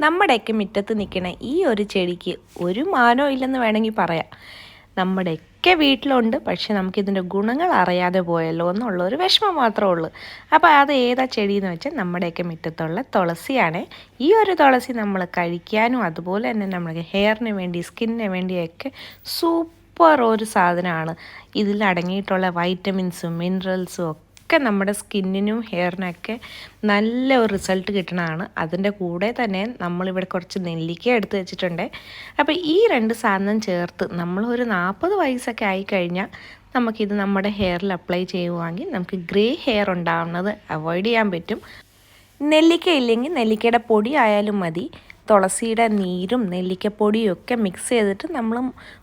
നമ്മുടെയൊക്കെ മുറ്റത്ത് നിൽക്കണ ഈ ഒരു ചെടിക്ക് ഒരു മാനോ ഇല്ലെന്ന് വേണമെങ്കിൽ പറയാം. നമ്മുടെയൊക്കെ വീട്ടിലുണ്ട് പക്ഷെ നമുക്കിതിന്റെ ഗുണങ്ങൾ അറിയാതെ പോയല്ലോ എന്നുള്ള ഒരു വിഷമം മാത്രമേ ഉള്ളൂ. അപ്പോൾ അത് ഏതാ ചെടി എന്ന് വെച്ചാൽ നമ്മുടെയൊക്കെ മുറ്റത്തുള്ള തുളസിയാണ്. ഈ ഒരു തുളസി നമ്മൾ കഴിക്കാനും അതുപോലെ തന്നെ നമ്മുടെ ഹെയറിന് വേണ്ടി സ്കിന്നിന് വേണ്ടിയൊക്കെ സൂപ്പർ ഒരു സാധനമാണ്. ഇതിൽ അടങ്ങിയിട്ടുള്ള വൈറ്റമിൻസും മിനറൽസും ഒക്കെ നമ്മുടെ സ്കിന്നിനും ഹെയറിനൊക്കെ നല്ല ഒരു റിസൾട്ട് കിട്ടണതാണ്. അതിന്റെ കൂടെ തന്നെ നമ്മളിവിടെ കുറച്ച് നെല്ലിക്ക എടുത്ത് വെച്ചിട്ടുണ്ട്. അപ്പോൾ ഈ രണ്ട് സാധനം ചേർത്ത് നമ്മൾ ഒരു നാൽപ്പത് വയസ്സൊക്കെ ആയിക്കഴിഞ്ഞാൽ നമുക്കിത് നമ്മുടെ ഹെയറിൽ അപ്ലൈ ചെയ്യുവാണെങ്കിൽ നമുക്ക് ഗ്രേ ഹെയർ ഉണ്ടാവുന്നത് അവോയ്ഡ് ചെയ്യാൻ പറ്റും. നെല്ലിക്ക ഇല്ലെങ്കിൽ നെല്ലിക്കയുടെ പൊടി ആയാലും മതി. തുളസിയുടെ നീരും നെല്ലിക്കപ്പൊടിയും ഒക്കെ മിക്സ് ചെയ്തിട്ട് നമ്മൾ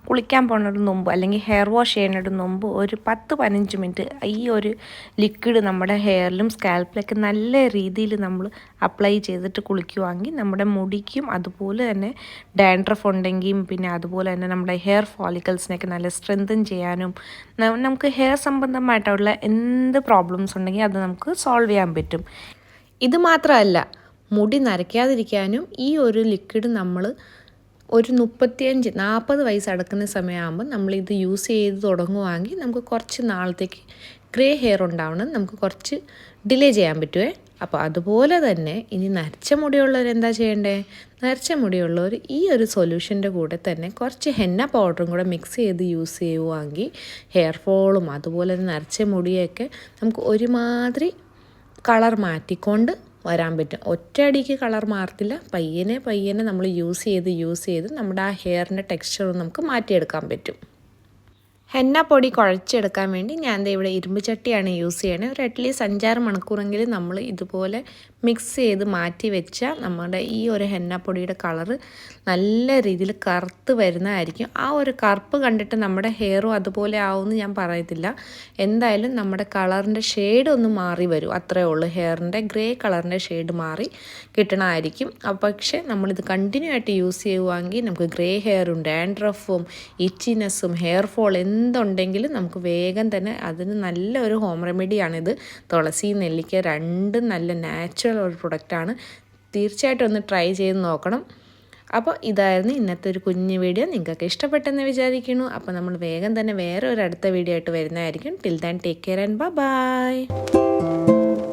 കുളിക്കാൻ പോകുന്നതിന് മുമ്പ് അല്ലെങ്കിൽ ഹെയർ വാഷ് ചെയ്യുന്നതിന് മുമ്പ് ഒരു പത്ത് പതിനഞ്ച് മിനിറ്റ് ഈ ഒരു ലിക്വിഡ് നമ്മുടെ ഹെയറിലും സ്കാൽപ്പിലൊക്കെ നല്ല രീതിയിൽ നമ്മൾ അപ്ലൈ ചെയ്തിട്ട് കുളിക്കുവാണെങ്കിൽ നമ്മുടെ മുടിക്കും അതുപോലെ തന്നെ ഡാൻഡ്രഫ് ഉണ്ടെങ്കിൽ പിന്നെ അതുപോലെ തന്നെ നമ്മുടെ ഹെയർ ഫോളിക്കൽസിനെയൊക്കെ നല്ല സ്ട്രെങ്തൻ ചെയ്യാനും നമുക്ക് ഹെയർ സംബന്ധമായിട്ടുള്ള എന്ത് പ്രോബ്ലംസ് ഉണ്ടെങ്കിൽ അത് നമുക്ക് സോൾവ് ചെയ്യാൻ പറ്റും. ഇത് മാത്രമല്ല മുടി നരയ്ക്കാതിരിക്കാനും ഈ ഒരു ലിക്വിഡ് നമ്മൾ ഒരു മുപ്പത്തിയഞ്ച് നാൽപ്പത് വയസ്സ് അടക്കുന്ന സമയമാകുമ്പോൾ നമ്മളിത് യൂസ് ചെയ്ത് തുടങ്ങുവാണെങ്കിൽ നമുക്ക് കുറച്ച് നാളത്തേക്ക് ഗ്രേ ഹെയർ ഉണ്ടാവണം. നമുക്ക് കുറച്ച് ഡിലേ ചെയ്യാൻ പറ്റുമേ അപ്പോൾ അതുപോലെ തന്നെ ഇനി നരച്ച മുടിയുള്ളവർ എന്താ ചെയ്യേണ്ടേ? നരച്ച മുടിയുള്ളവർ ഈ ഒരു സൊല്യൂഷന്റെ കൂടെ തന്നെ കുറച്ച് ഹെന്ന പൗഡറും കൂടെ മിക്സ് ചെയ്ത് യൂസ് ചെയ്യുവാണെങ്കിൽ ഹെയർ ഫോളും അതുപോലെ തന്നെ നരച്ച മുടിയൊക്കെ നമുക്ക് ഒരുമാതിരി കളർ മാറ്റിക്കൊണ്ട് വരാൻ പറ്റും. ഒറ്റയടിക്ക് കളർ മാറത്തില്ല. പയ്യനെ പയ്യനെ നമ്മൾ യൂസ് ചെയ്ത് യൂസ് ചെയ്ത് നമ്മുടെ ആ ഹെയറിന്റെ ടെക്സ്ചർ നമുക്ക് മാറ്റിയെടുക്കാൻ പറ്റും. ഹെന്ന പൊടി കുഴച്ചെടുക്കാൻ വേണ്ടി ഞാൻ ഇവിടെ ഇരുമ്പ് ചട്ടിയാണ് യൂസ് ചെയ്യണത് ഒരു അറ്റ്ലീസ്റ്റ് അഞ്ചാറ് മണിക്കൂറെങ്കിലും നമ്മൾ ഇതുപോലെ മിക്സ് ചെയ്ത് മാറ്റി വെച്ച നമ്മുടെ ഈ ഒരു ഹെന്നപ്പൊടിയുടെ കളറ് നല്ല രീതിയിൽ കറുത്ത് വരുന്നതായിരിക്കും. ആ ഒരു കറുപ്പ് കണ്ടിട്ട് നമ്മുടെ ഹെയറും അതുപോലെ ആവുമെന്ന് ഞാൻ പറയത്തില്ല. എന്തായാലും നമ്മുടെ കളറിന്റെ ഷെയ്ഡ് ഒന്ന് മാറി വരും. അത്രേ ഉള്ളൂ. ഹെയറിന്റെ ഗ്രേ കളറിന്റെ ഷെയ്ഡ് മാറി കിട്ടണമായിരിക്കും പക്ഷേ നമ്മളിത് കണ്ടിന്യൂ ആയിട്ട് യൂസ് ചെയ്യുവാണെങ്കിൽ നമുക്ക് ഗ്രേ ഹെയറും ഡാൻഡ്രഫും ഇച്ചിനെസ്സും ഹെയർ ഫോൾ എന്തുണ്ടെങ്കിലും നമുക്ക് വേഗം തന്നെ അതിന് നല്ല ഒരു ഹോം റെമഡിയാണിത് തുളസി നെല്ലിക്ക രണ്ടും നല്ല നാച്ചുറൽ ഒരു പ്രൊഡക്റ്റാണ് തീർച്ചയായിട്ടും ഒന്ന് ട്രൈ ചെയ്ത് നോക്കണം. അപ്പോൾ ഇതായിരുന്നു ഇന്നത്തെ ഒരു കുഞ്ഞു വീഡിയോ നിങ്ങൾക്ക് ഇഷ്ടപ്പെട്ടെന്ന് വിചാരിക്കുന്നു. അപ്പോൾ നമ്മൾ വേഗം തന്നെ വേറെ ഒരു അടുത്ത വീഡിയോ ആയിട്ട് വരുന്നതായിരിക്കും. Till then take care and bye